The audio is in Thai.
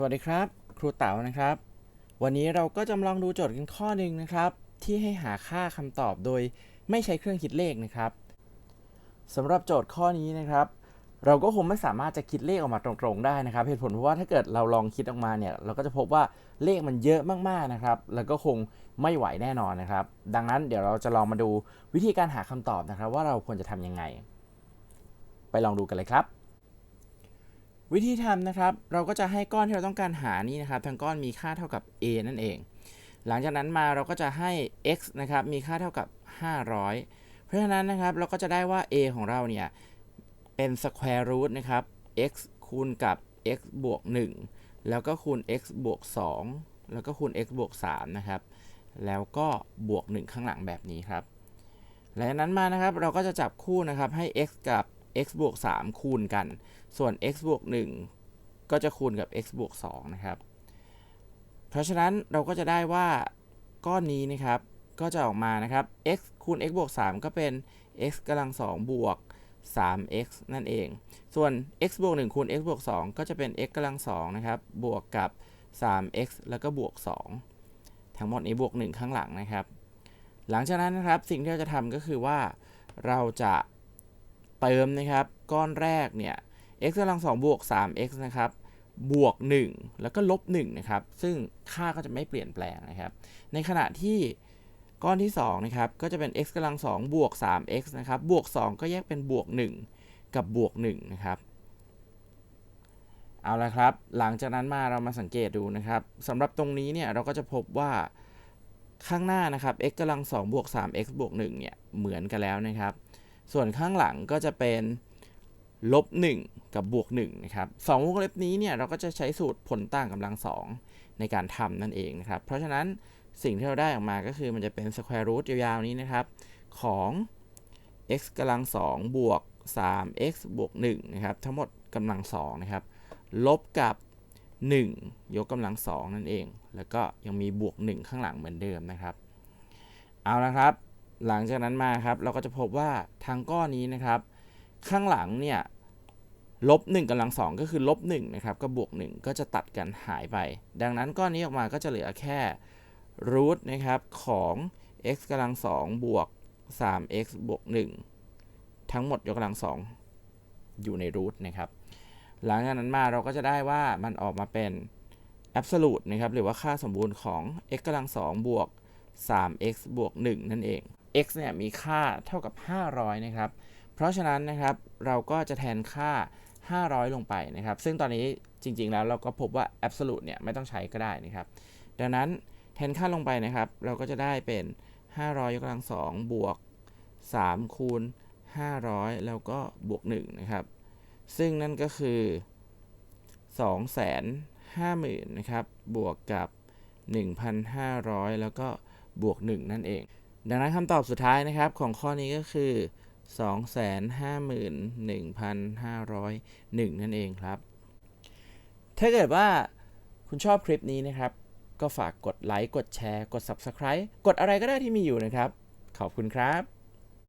สวัสดีครับ ครูเต๋านะครับ วันนี้เราก็จะมาลองดูโจทย์กันข้อหนึ่งนะครับ ที่ให้หาค่าคำตอบโดยไม่ใช้เครื่องคิดเลขนะครับสำหรับโจทย์ข้อนี้นะครับ เราก็คงไม่สามารถจะคิดเลขออกมาตรงๆได้นะครับเหตุผลเพราะว่าถ้าเกิดเราลองคิดออกมาเนี่ยเราก็จะพบว่าเลขมันเยอะมากๆนะครับ แล้วก็คงไม่ไหวแน่นอนนะครับ ดังนั้นเดี๋ยวเราจะลองมาดูวิธีการหาคำตอบนะครับ ว่าเราควรจะทำยังไง ไปลองดูกันเลยครับ วิธีทำนะครับ เราก็จะให้ก้อนที่เราต้องการหานี่นะครับทั้งก้อนมีค่าเท่ากับ a นั่นเอง หลังจากนั้นมาเราก็จะให้ x นะครับมีค่าเท่ากับ 500 เพราะฉะนั้นนะครับเราก็จะได้ว่า a ของเราเนี่ยเป็น square root นะครับ x คูณกับ x บวก 1 แล้วก็คูณ x บวก 2 แล้วก็คูณ x บวก 3 นะครับ แล้วก็บวก 1 ข้างหลังแบบนี้ครับ หลังจากนั้นมานะครับเราก็จะจับคู่นะครับให้ x กับ x บวก3คูณกัน ส่วน x บวก1ก็จะคูณกับ x บวก2นะครับ เพราะฉะนั้นเราก็จะได้ว่าก้อนนี้นะครับก็จะออกมานะครับ x คูณ x บวก 3 ก็เป็น x กำลัง2บวก 3x นั่นเอง ส่วน x บวก 1 คูณ x บวก 2 ก็จะเป็น x กำลัง2นะครับ บวกกับ 3x แล้วก็บวก 2 ทั้งหมดนี้บวก 1 ข้างหลังนะครับ หลังจากนั้นนะครับ สิ่งที่เราจะทำก็คือว่า เราจะ เติมนะครับ ก้อนแรกเนี่ย x กำลัง2บวก 3x นะครับ บวก 1 แล้วก็ลบ1นะครับ ซึ่งค่าก็จะไม่เปลี่ยนแปลงนะครับ ในขณะที่ก้อนที่2นะครับก็จะเป็น x กำลัง2บวก 3x นะครับบวก 2 ก็แยกเป็นบวก 1 กับบวก1นะครับเอาละครับ หลังจากนั้นมาเรามาสังเกตดูนะครับสำหรับตรงนี้เนี่ยเราก็จะพบว่าข้างหน้านะครับ x กำลัง2บวก 3x บวก1เนี่ยเหมือนกันแล้วนะครับ ส่วนข้างหลังก็จะเป็นลบ1กับบวก1นะครับสองวงเล็บนี้เนี่ยเราก็จะใช้สูตรผลต่างกำลัง2ในการทำนั่นเองนะครับ เพราะฉะนั้นสิ่งที่เราได้ออกมาก็คือมันจะเป็น square root ยาวๆนี้นะครับ ของ x กำลัง2บวก 3x บวก1นะครับ ทั้งหมดกำลัง2นะครับ ลบกับ 1 ยกกำลัง2นั่นเอง แล้วก็ยังมีบวก 1 ข้างหลังเหมือนเดิมนะครับ เอาละครับ หลังจากนั้นมาครับเราก็จะพบว่าทางก้อนนี้นะครับ ข้างหลังเนี่ยลบ1กำลัง2ก็คือลบ1นะครับก็บวก 1 ก็จะตัดกันหายไป ดังนั้นก้อนนี้ออกมาก็จะเหลือแค่รูทนะครับของ x กำลัง2บวก 3x บวก 1 ทั้งหมดยกกำลัง2อยู่ในรูทนะครับ หลังจากนั้นมาเราก็จะได้ว่ามันออกมาเป็น absolute นะครับหรือว่าค่าสมบูรณ์ของ x กำลัง2บวก 3x บวก 1 นั่นเอง x เนี่ยมีค่าเท่ากับ 500 นะครับ เพราะฉะนั้นนะครับเราก็จะแทนค่า 500 ลงไปนะครับ ซึ่งตอนนี้จริง ๆ แล้วเราก็พบว่า absolute เนี่ยไม่ต้องใช้ก็ได้นะครับ ดังนั้นแทนค่าลงไปนะครับ เราก็จะได้เป็น 500 ยกกำลัง 2 บวก 3 คูณ 500 แล้วก็บวก 1 นะครับ ซึ่งนั่นก็คือ 250,000 นะครับ บวกกับ 1,500 แล้วก็บวก 1 นั่นเอง ดังนั้นคำตอบสุดท้ายนะครับของข้อนี้ก็คือ 251,501 นั่นเองครับ ถ้าเกิดว่าคุณชอบคลิปนี้นะครับ ก็ฝากกดไลค์ กดแชร์ กด Subscribe กดอะไรก็ได้ที่มีอยู่นะครับ ขอบคุณครับ